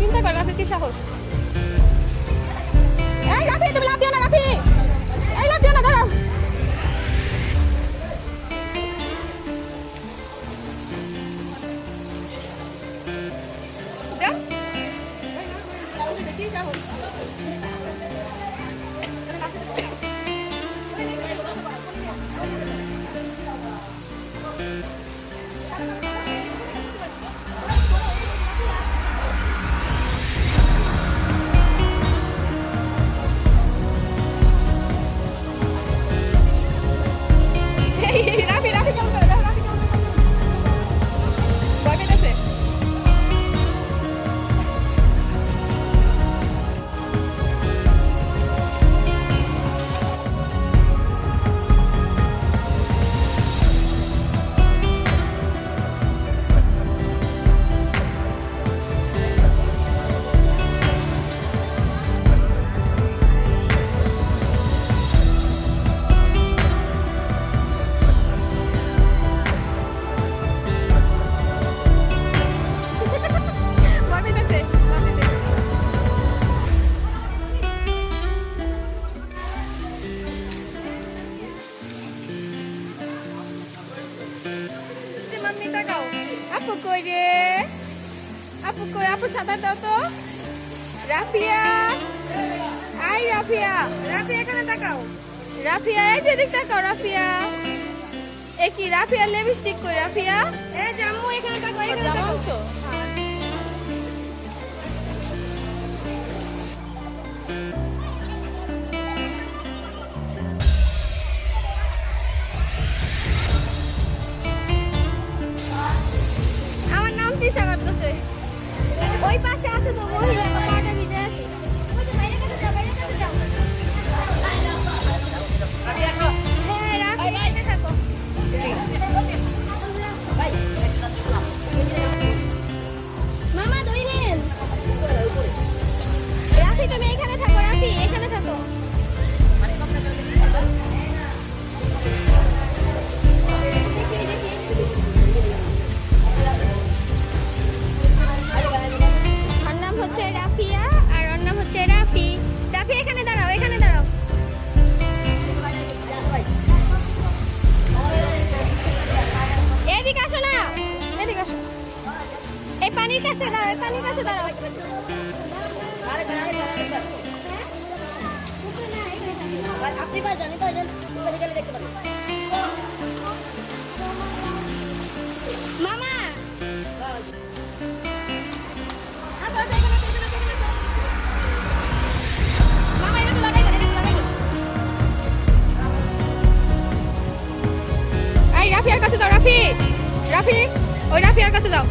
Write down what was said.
চিন্তা কর, রাফির কি সাহস? এই রাফি, তুমি লাভ দিও না, রাফি। এই লাভ দিও না ফিয়া লিপস্টিক কইরা ফিয়া। এ জামু এখানে কা কইরা জামু পানির কাছে দাঁড়াও, পানির কাছে দাঁড়াও। হ্যাঁ? আপনি পার জানি পার গেলে দেখতে রাফি। রাফি, ওই রাফিয়ার কাছে যাও।